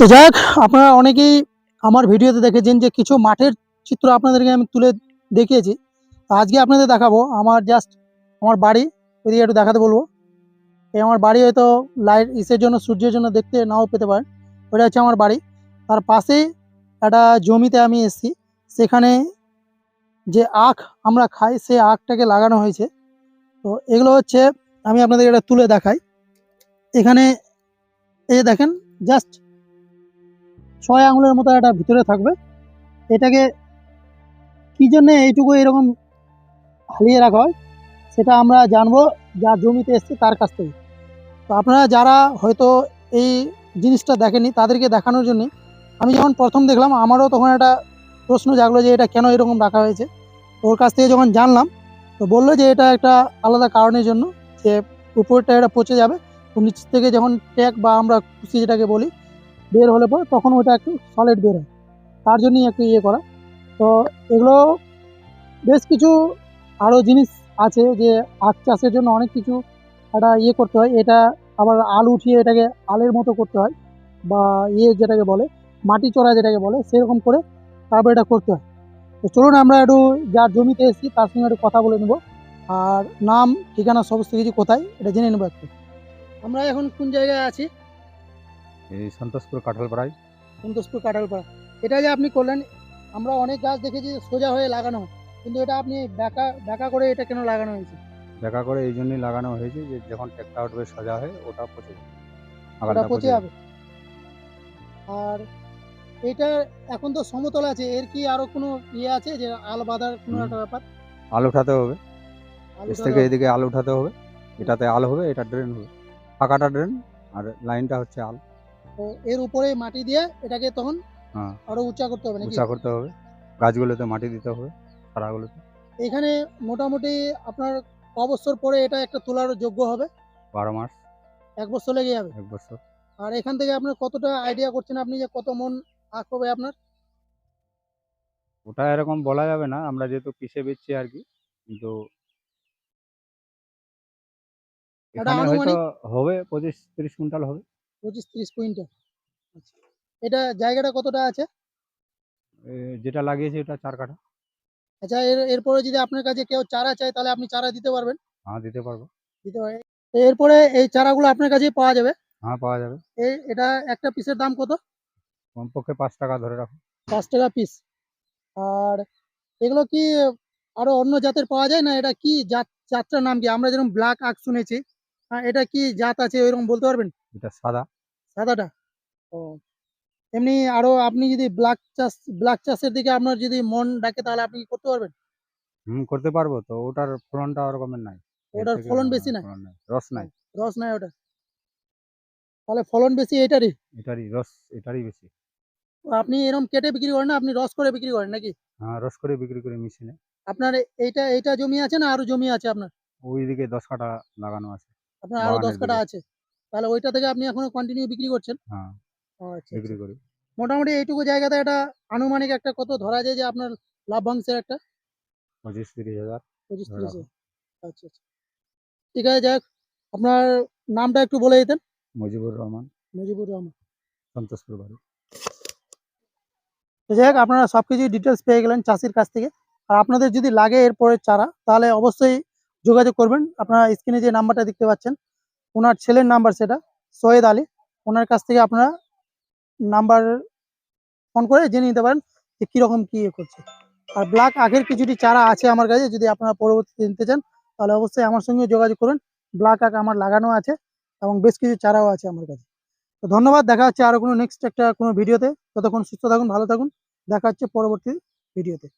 তো যাই হোক, আপনারা অনেকেই আমার ভিডিওতে দেখেছেন যে কিছু মাঠের চিত্র আপনাদেরকে আমি তুলে দেখিয়েছি। তো আজকে আপনাদের দেখাবো, আমার জাস্ট আমার বাড়ি ওইদিকে একটু দেখাতে বলব। এই আমার বাড়ি হয়তো লাইট ইসের জন্য, সূর্যের জন্য দেখতে নাও পেতে পারেন। ওটা হচ্ছে আমার বাড়ি। তার পাশেই একটা জমিতে আমি এসেছি। সেখানে যে আখ আমরা খাই, সেই আখটাকে লাগানো হয়েছে। তো এগুলো হচ্ছে, আমি আপনাদের এটা তুলে দেখাই। এখানে এই দেখেন জাস্ট ছয় আঙুলের মতো একটা ভিতরে থাকবে। এটাকে কি জন্য এইটুকু এরকম হালিয়ে রাখা হয়, সেটা আমরা জানব যার জমিতে এসছে তার কাছ থেকে। তো আপনারা যারা হয়তো এই জিনিসটা দেখেনি তাদেরকে দেখানোর জন্য আমি যখন প্রথম দেখলাম, আমারও তখন একটা প্রশ্ন জাগলো যে এটা কেন এরকম রাখা হয়েছে। ওর কাছ থেকে যখন জানলাম, তো বলল যে এটা একটা আলাদা কারণের জন্য যে উপরটা এটা পচে যাবে। নিচ থেকে যখন ট্যাগ বা আমরা খুশি যেটাকে বলি বের হলে পর তখন ওটা একটু সলিড বের হয়। তার জন্যই একটু ইয়ে করা। তো এগুলো বেশ কিছু আরও জিনিস আছে যে আখ চাষের জন্য অনেক কিছু একটা ইয়ে করতে হয়। এটা আবার আল উঠিয়ে এটাকে আলের মতো করতে হয় বা ইয়ে যেটাকে বলে, মাটি চড়া যেটাকে বলে, সেরকম করে তারপর এটা করতে হয়। তো চলুন আমরা একটু যার জমিতে এসেছি তার সঙ্গে একটু কথা বলে নেব। আর নাম, ঠিকানা, সমস্ত কিছু কোথায়, এটা জেনে নেব একটু। আমরা এখন কোন জায়গায় আছি? এই সন্তোষপুর কাঁঠালপাড়ায়। সন্তোষপুর কাঁঠালপাড়া। এটা যে আপনি করলেন আমরা অনেক গাছ দেখেছি সোজা হয়ে লাগানো। হয় কিন্তু এটা আপনি ব্যাকা ব্যাকা করে এটা কেন লাগানো হয়েছে? দেখা করে এই জন্যই লাগানো হয়েছে যে যখন ট্রেকটা উঠবে সোজা হয়ে ওটা পচে যাবে। ওটা পচে যাবে। আর এটা এখন তো সমতল আছে এর কি আরও কোনো ইয়ে আছে যে আল বাঁধার কোনো একটা ব্যাপার? আল উঠাতে হবে। এস থেকে এদিকে আল উঠাতে হবে। এটাতে আল হবে এটা ড্রেন হবে। ফাঁকাটা ড্রেন আর লাইনটা হচ্ছে আল। এর উপরে মাটি দিয়ে এটাকে তখন হ্যাঁ। আরও উঁচা করতে হবে নাকি? উঁচা করতে হবে। গাছগুলোতে মাটি দিতে হবে চারাগুলোতে। এখানে মোটামুটি আপনার ক বছর পরে এটা একটা তোলার যোগ্য হবে? বারো মাস। এক বছর লেগে যাবে? এক বছর। আর এখান থেকে আপনার কতটা আইডিয়া করছেন আপনি যে কত মন আখ হবে আপনার? ওটা এরকম বলা যাবে না আমরা যেহেতু পিসে বেচছি আর কি কিন্তু? হবে পঁচিশ তিরিশ কুইন্টাল হবে। পঁচিশ তিরিশ কুইন্টাল। আচ্ছা। এটা জায়গাটা কতটা আছে? যেটা লাগিয়েছি এটা চার কাঠা। আচ্ছা এর এরপরে যদি আপনার কাছে কেউ চারা চায় তাহলে আপনি চারা দিতে পারবেন। হ্যাঁ দিতে পারব। দিতে পারবেন। এরপরে এই চারাগুলো আপনার কাছেই পাওয়া যাবে? হ্যাঁ পাওয়া যাবে। এই এটা একটা পিসের দাম কত? কমপক্ষে পাঁচ টাকা ধরে রাখো পাঁচ টাকা পিস আর এগুলো কি আরও অন্য জাতের পাওয়া যায় না? এটা কি জাত জাতটার নাম কি? আমরা যেরকম ব্ল্যাক আখ শুনেছি এটা কি জাত আছে ওইরকম বলতে পারবেন? এটা সাদা। সাদাটা ও। এমনি আরও আপনি যদি ব্ল্যাক চাষ ব্ল্যাক চাষের দিকে আপনার যদি মন ডাকে তাহলে আপনি কি করতে পারবেন? হুম করতে পারব তো। ওটার ফলনটা ওরকমের নাই। ওটার ফলন বেশি? ফলন রস নাই। রস নাই ওটা তাহলে ফলন বেশি এটারই এটারই রস এটারই বেশি। আপনি এরকম কেটে বিক্রি করেন না? আপনি রস করে বিক্রি করেন নাকি? হ্যাঁ রস করে বিক্রি করে মেশিনে। আপনার এইটা এইটা জমি আছে না আরও জমি আছে আপনার? ওইদিকে দশ কাটা লাগানো আছে। আপনার আরও দশ কাটা আছে? তাহলে ওইটা থেকে আপনি এখনও কন্টিনিউ বিক্রি করছেন? হ্যাঁ আচ্ছা, বিক্রি আচ্ছা। করি। মোটামুটি এইটুকু জায়গাতে একটা আনুমানিক একটা কত ধরা যায় যে আপনার লাভ্যাংশের একটা? পঁচিশ তিরিশ হাজার পঁচিশ তিরিশ। আচ্ছা আচ্ছা। ঠিক আছে যাক। আপনার নামটা একটু বলে দিতেন। মুজিবুর রহমান। মুজিবুর রহমান। সন্তোষপুর বাড়ি। তো যাই হোক আপনারা সব কিছু ডিটেলস পেয়ে গেলেন চাষির কাছ থেকে। আর আপনাদের যদি লাগে এরপরে চারা তাহলে অবশ্যই যোগাযোগ করবেন। আপনারা স্ক্রিনে যে নাম্বারটা দেখতে পাচ্ছেন ওনার ছেলের নাম্বার সেটা সৈয়দ আলী। ওনার কাছ থেকে আপনারা নাম্বার ফোন করে জেনে নিতে পারেন যে কীরকম কী করছে। আর ব্ল্যাক আগের কিছুটি চারা আছে আমার কাছে, যদি আপনারা পরবর্তীতে নিতে চান, তাহলে অবশ্যই আমার সঙ্গে যোগাযোগ করুন। ব্ল্যাক আগ আমার লাগানো আছে এবং বেশ কিছু চারাও আছে আমার কাছে। তো ধন্যবাদ, দেখা হচ্ছে আরও কোনো নেক্সট একটা কোনো ভিডিওতে ততক্ষণ সুস্থ থাকুন, ভালো থাকুন। দেখা হচ্ছে পরবর্তী ভিডিওতে